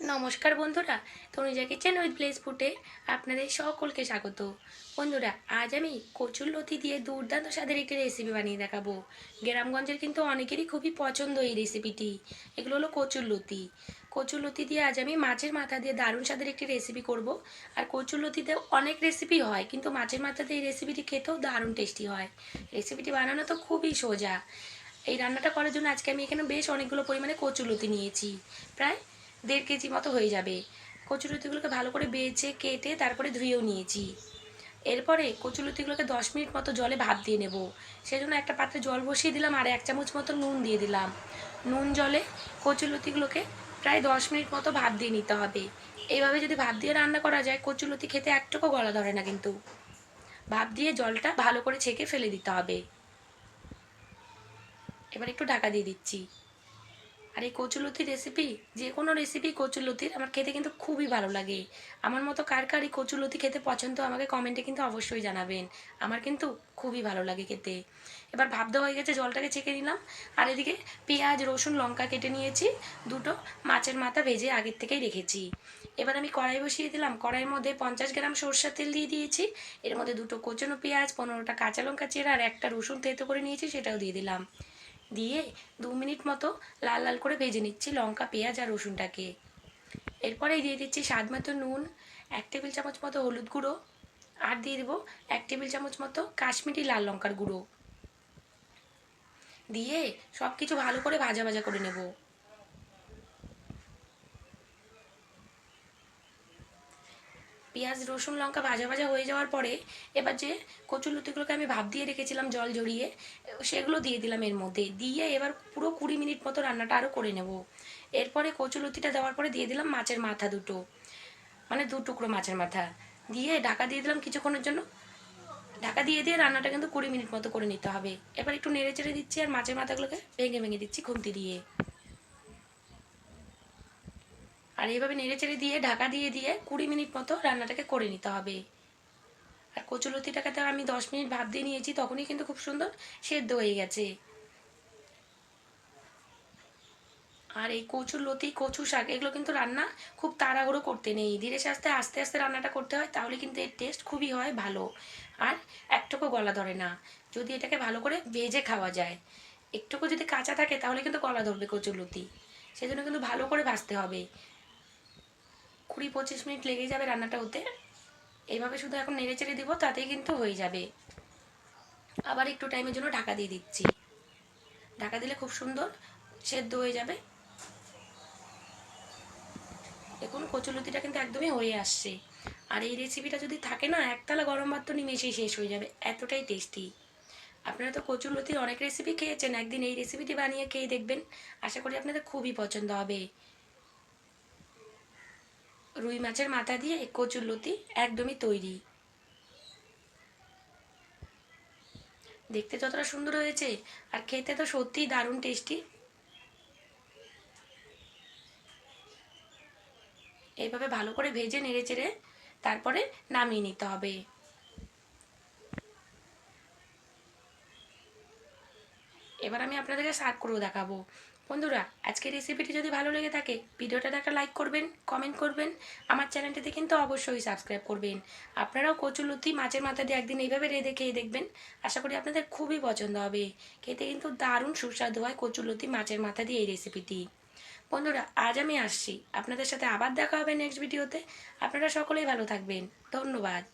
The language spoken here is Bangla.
নমস্কার বন্ধুরা, তনুজা কিচেন উইথ প্লেস ফুটে আপনাদের সকলকে স্বাগত। বন্ধুরা, আজ আমি কচুর লতি দিয়ে দুর্দান্ত স্বাদের একটি রেসিপি বানিয়ে দেখাবো। গ্রামগঞ্জের কিন্তু অনেকেরই খুবই পছন্দ এই রেসিপিটি এগুলো হলো কচুর লতি। কচুর লতি দিয়ে আজ আমি মাছের মাথা দিয়ে দারুণ স্বাদের একটি রেসিপি করব। আর কচুর লতিতে অনেক রেসিপি হয়, কিন্তু মাছের মাথা দিয়ে এই রেসিপিটি খেতেও দারুণ টেস্টি হয়। রেসিপিটি বানানো তো খুবই সোজা। এই রান্নাটা করার জন্য আজকে আমি এখানে বেশ অনেকগুলো পরিমাণে কচুলতি নিয়েছি। প্রায় দেড় কেজি মতো হয়ে যাবে। কচুলতিগুলোকে ভালো করে বেছে কেটে তারপরে ধুয়েও নিয়েছি। এরপরে কচুলতিগুলোকে দশ মিনিট মতো জলে ভাপ দিয়ে নেব। সেজন্য একটা পাত্রে জল বসিয়ে দিলাম আর এক চামচ মতো নুন দিয়ে দিলাম। নুন জলে কচুলতিগুলোকে প্রায় দশ মিনিট মতো ভাপ দিয়ে নিতে হবে। এইভাবে যদি ভাপ দিয়ে রান্না করা যায় কচুলতি খেতে একটুকু গলা ধরে না কিন্তু। ভাপ দিয়ে জলটা ভালো করে ছেঁকে ফেলে দিতে হবে। এবার একটু ঢাকা দিয়ে দিচ্ছি। আর এই কচুলতির রেসিপি যে কোনো রেসিপি কচুলতির আমার খেতে কিন্তু খুবই ভালো লাগে। আমার মতো কার কার এই কচুলতি খেতে পছন্দ আমাকে কমেন্টে কিন্তু অবশ্যই জানাবেন। আমার কিন্তু খুবই ভালো লাগে খেতে। এবার ভাব দেওয়া হয়ে গেছে, জলটাকে ছেঁকে নিলাম। আর এদিকে পেঁয়াজ, রসুন, লঙ্কা কেটে নিয়েছি। দুটো মাছের মাথা ভেজে আগের থেকেই রেখেছি। এবার আমি কড়াই বসিয়ে দিলাম। কড়াইয়ের মধ্যে পঞ্চাশ গ্রাম সরষের তেল দিয়ে দিয়েছি। এর মধ্যে দুটো কোচানো পেঁয়াজ, পনেরোটা কাঁচা লঙ্কা চেরা আর একটা রসুন তেতো করে নিয়েছি, সেটাও দিয়ে দিলাম। দিয়ে দু মিনিট মতো লাল লাল করে ভেজে নিচ্ছি লঙ্কা, পেঁয়াজ আর রসুনটাকে। এরপরেই দিয়ে দিচ্ছি স্বাদ মতো নুন, এক টেবিল চামচ মতো হলুদ গুঁড়ো আর দিয়ে দেবো এক টেবিল চামচ মতো কাশ্মীরি লাল লঙ্কার গুঁড়ো। দিয়ে সব কিছু ভালো করে ভাজা ভাজা করে নেব। পেঁয়াজ, রসুন, লঙ্কা ভাজা ভাজা হয়ে যাওয়ার পরে এবার যে কচুর লতিগুলোকে আমি ভাপ দিয়ে রেখেছিলাম জল জড়িয়ে সেগুলো দিয়ে দিলাম এর মধ্যে। দিয়ে এবার পুরো কুড়ি মিনিট মতো রান্নাটা আরও করে নেব। এরপরে কচু লতিটা দেওয়ার পরে দিয়ে দিলাম মাছের মাথা দুটো। মানে দু টুকরো মাছের মাথা। দিয়ে ঢাকা দিয়ে দিলাম কিছুক্ষণের জন্য। ঢাকা দিয়ে দিয়ে রান্নাটা কিন্তু কুড়ি মিনিট মতো করে নিতে হবে। এবার একটু নেড়ে চেড়ে দিচ্ছি আর মাছের মাথাগুলোকে ভেঙে ভেঙে দিচ্ছি খুন্তি দিয়ে। আর এইভাবে নেড়ে চেড়ে দিয়ে, ঢাকা দিয়ে দিয়ে কুড়ি মিনিট মতো রান্নাটাকে করে নিতে হবে। আর কচুলতিটাকে তো আমি দশ মিনিট ভাপ দিয়ে নিয়েছি, তখনই কিন্তু খুব সুন্দর সেদ্ধ হয়ে গেছে। আর এই কচুর লতি কচু শাক, এগুলো কিন্তু রান্না খুব তাড়াহুড়ো করতে নেই। ধীরে সাস্তে আস্তে আস্তে রান্নাটা করতে হয়, তাহলে কিন্তু এর টেস্ট খুবই হয় ভালো। আর একটুকু গলা ধরে না, যদি এটাকে ভালো করে ভেজে খাওয়া যায়। একটুকু যদি কাঁচা থাকে, তাহলে কিন্তু গলা ধরবে কচুর লতি সেজন্য কিন্তু ভালো করে ভাজতে হবে। কুড়ি পঁচিশ মিনিট লেগে যাবে রান্নাটা হতে এইভাবে শুধু এখন নেড়ে চেড়ে দিব, তাতেই কিন্তু হয়ে যাবে। আবার একটু টাইমের জন্য ঢাকা দিয়ে দিচ্ছি। ঢাকা দিলে খুব সুন্দর, সেদ্ধ হয়ে যাবে। দেখুন কচুলতিটা কিন্তু একদমই হয়ে আসছে। আর এই রেসিপিটা যদি থাকে না, একতলা গরম ভাত তো নিমেষেই শেষ হয়ে যাবে, এতটাই টেস্টি আপনারা তো কচুরলতির অনেক রেসিপি খেয়েছেন, একদিন এই রেসিপিটি বানিয়ে খেয়ে দেখবেন। আশা করি আপনাদের খুবই পছন্দ হবে। রুই মাছের মাথা দিয়ে কচুর লতি একদমই তৈরি। দেখতে যতটা সুন্দর হয়েছে, আর খেতে তো সত্যিই দারুণ টেস্টি এইভাবে ভালো করে ভেজে নেড়ে চেড়ে তারপরে নামিয়ে নিতে হবে। এবার আমি আপনাদেরকে সার্ভ করেও দেখাবো। বন্ধুরা, আজকের রেসিপিটি যদি ভালো লেগে থাকে ভিডিওটাতে একটা লাইক করবেন কমেন্ট করবেন। আমার চ্যানেলটিতে কিন্তু অবশ্যই সাবস্ক্রাইব করবেন। আপনারাও কচুলতি মাছের মাথা দিয়ে একদিন এইভাবে রেঁধে খেয়ে দেখবেন। আশা করি আপনাদের খুবই পছন্দ হবে। খেতে কিন্তু দারুণ সুস্বাদু হয় কচুলতি মাছের মাথা দিয়ে এই রেসিপিটি বন্ধুরা, আজ আমি আসছি। আপনাদের সাথে আবার দেখা হবে নেক্সট ভিডিওতে আপনারা সকলেই ভালো থাকবেন। ধন্যবাদ।